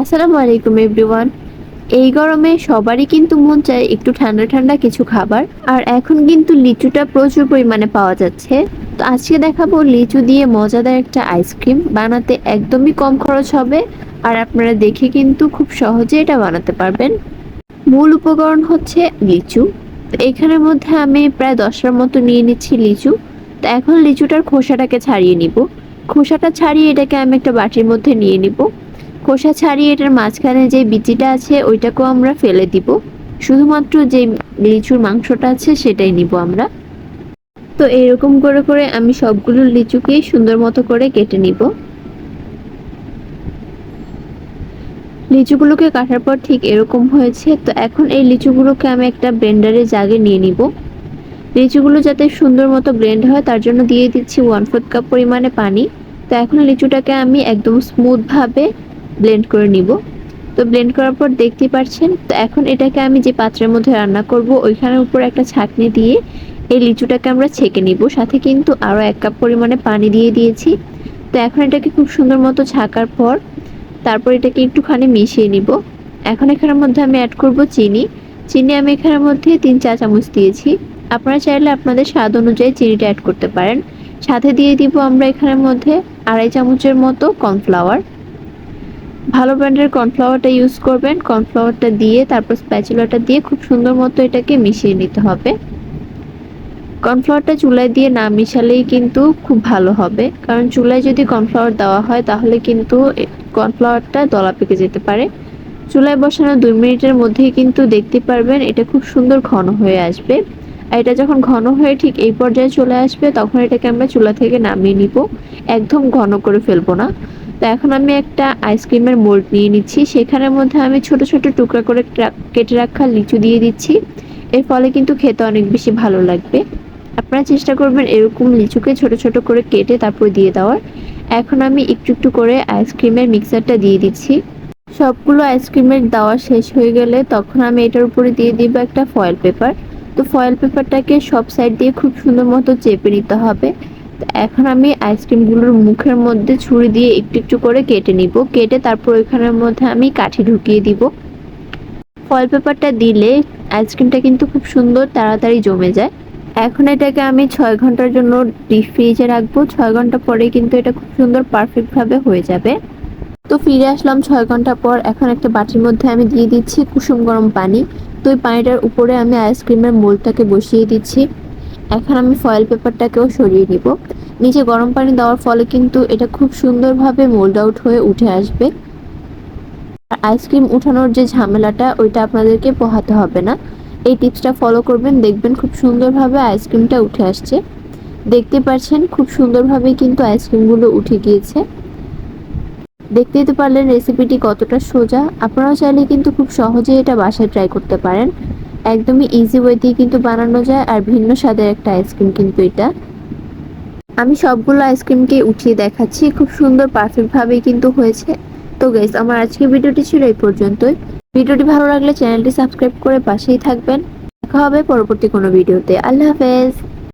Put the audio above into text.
আসসালামু আলাইকুম, এভরিওয়ান। এই গরমে সবারই কিন্তু মন চায় একটু ঠান্ডা ঠান্ডা কিছু খাবার, আর এখন কিন্তু লিচুটা প্রচুর পরিমাণে পাওয়া যাচ্ছে। তো আজকে দেখাবো লিচু দিয়ে মজাদার একটা আইসক্রিম, বানাতে একদমই কম খরচ হবে, আর আপনারা দেখে কিন্তু খুব সহজে এটা বানাতে পারবেন। মূল উপকরণ হচ্ছে লিচু। তো এখানের মধ্যে আমি প্রায় দশটার মতো নিয়ে নিচ্ছি লিচু। তো এখন লিচুটার খোসাটাকে ছাড়িয়ে নিব। খোসাটা ছাড়িয়ে এটাকে আমি একটা বাটির মধ্যে নিয়ে নিব। খোসা ছাড়িয়ে এটার মাঝখানে যে বিচিটা আছে, ওইটাকেও আমরা ফেলে দিব। শুধুমাত্র যে লিচুর মাংসটা আছে, সেটাই নিব আমরা। তো এরকম করে করে আমি সবগুলো লিচুকে সুন্দর মতো করে কেটে নিব। লিচুগুলোকে কাটার পর ঠিক এরকম হয়েছে। তো এখন এই লিচুগুলোকে আমি একটা ব্লেন্ডারে জাগে নিয়ে নিব। লিচুগুলো যাতে সুন্দর মতো ব্লেন্ড হয়, তার জন্য দিয়ে দিচ্ছি ওয়ান ফোর্থ কাপ পরিমাণে পানি। তো এখন লিচুটাকে আমি একদম স্মুথভাবে ব্লেন্ড করে নিব। তো ব্লেন্ড করার পর দেখতে পাচ্ছেন, তো এখন এটাকে আমি যে পাত্রের মধ্যে রান্না করব, ওইখানের উপর একটা ছাঁকনি দিয়ে এই লিচুটাকে আমরা ছেঁকে নিব। সাথে কিন্তু আরও এক কাপ পরিমাণে পানি দিয়ে দিয়েছি। তো এখন এটাকে খুব সুন্দর মতো ছাকার পর তারপর এটাকে একটুখানি মিশিয়ে নিব। এখন এখানের মধ্যে আমি অ্যাড করব চিনি। চিনি আমি এখানের মধ্যে তিন চা চামচ দিয়েছি। আপনারা চাইলে আপনাদের স্বাদ অনুযায়ী চিনিটা অ্যাড করতে পারেন। সাথে দিয়ে দিব আমরা এখানের মধ্যে আড়াই চামচের মতো কর্নফ্লাওয়ার ভালো ব্র্যান্ডের কর্নফ্লাওয়ারটা ইউজ করবেন। কর্নফ্লাওয়ারটা দিয়ে, তারপর স্প্যাচুলাটা দিয়ে খুব সুন্দর মতো এটাকে মিশিয়ে নিতে হবে। কর্নফ্লাওয়ারটা চুলায় দিয়ে না মিশালেই কিন্তু খুব ভালো হবে। কারণ চুলায় যদি কর্নফ্লাওয়ার দেওয়া হয়, তাহলে কিন্তু কর্নফ্লাওয়ারটা দলা পেকে যেতে পারে। চুলায় বসানো দুই মিনিটের মধ্যেই কিন্তু দেখতে পারবেন এটা খুব সুন্দর ঘন হয়ে আসবে। আর এটা যখন ঘন হয়ে ঠিক এই পর্যায়ে চলে আসবে, তখন এটাকে আমরা চুলা থেকে নামিয়ে নিব। একদম ঘন করে ফেলব না। তো এখন আমি একটা আইসক্রিমের মোল্ড নিয়ে নিচ্ছি। সেখানের মধ্যে আমি ছোট ছোট টুকরা করে কেটে রাখা লিচু দিয়ে দিচ্ছি। এর ফলে কিন্তু খেতে অনেক বেশি ভালো লাগবে। আপনারা চেষ্টা করবেন এরকম লিচুকে ছোট ছোট করে কেটে তারপর দিয়ে দেওয়ার। এখন আমি একটু একটু করে আইসক্রিমের মিক্সারটা দিয়ে দিচ্ছি। সবগুলো আইসক্রিমের দেওয়া শেষ হয়ে গেলে তখন আমি এটার উপরে দিয়ে দিব একটা ফয়েল পেপার। তো ফয়েল পেপারটাকে সব সাইড দিয়ে খুব সুন্দর মতো চেপে নিতে হবে। এখন আমি আইসক্রিমগুলোর মুখের মধ্যে ছুরি দিয়ে একটু একটু করে কেটে নিব। কেটে তারপর ওইখানের মধ্যে আমি কাঠি ঢুকিয়ে দিব। ফয়েল পেপারটা দিলে আইসক্রিমটা কিন্তু খুব সুন্দর তাড়াতাড়ি জমে যায়। এখন এটাকে আমি ছয় ঘণ্টার জন্য ডিপ ফ্রিজে রাখব। ছয় ঘণ্টা পরে কিন্তু এটা খুব সুন্দর পারফেক্টভাবে হয়ে যাবে। তো ফিরে আসলাম ছয় ঘণ্টা পর। এখন একটা বাটির মধ্যে আমি দিয়ে দিচ্ছি কুসুম গরম পানি। তো ওই পানিটার উপরে আমি আইসক্রিমের মোলটাকে বসিয়ে দিচ্ছি। এখন আমি ফয়েল পেপারটাকেও সরিয়ে নিব। নিচে গরম পানি দেওয়ার ফলে কিন্তু এটা খুব সুন্দরভাবে মোল্ড আউট হয়ে উঠে আসবে। আর আইসক্রিম উঠানোর যে ঝামেলাটা, ওইটা আপনাদেরকে পোহাতে হবে না। এই টিপসটা ফলো করবেন, দেখবেন খুব সুন্দরভাবে আইসক্রিমটা উঠে আসছে। দেখতে পাচ্ছেন, খুব সুন্দরভাবে কিন্তু আইসক্রিমগুলো উঠে গিয়েছে। দেখতেই তো পারলেন রেসিপিটি কতটা সোজা। আপনারাও চাইলে কিন্তু খুব সহজেই এটা বাসায় ট্রাই করতে পারেন। একদমই ইজি ওয়েতেই কিন্তু বানানো যায় আর ভিন্ন স্বাদের একটা আইসক্রিম কিন্তু এটা। আমি সবগুলো আইসক্রিমকে উঠিয়ে দেখাচ্ছি, খুব সুন্দর পারফেক্টভাবেই কিন্তু হয়েছে। তো গেস আমার আজকের ভিডিওটি ছিল এই পর্যন্তই। ভিডিওটি ভালো লাগলে চ্যানেলটি সাবস্ক্রাইব করে পাশেই থাকবেন। দেখা হবে পরবর্তী কোনো ভিডিওতে। আল্লাহ হাফেজ।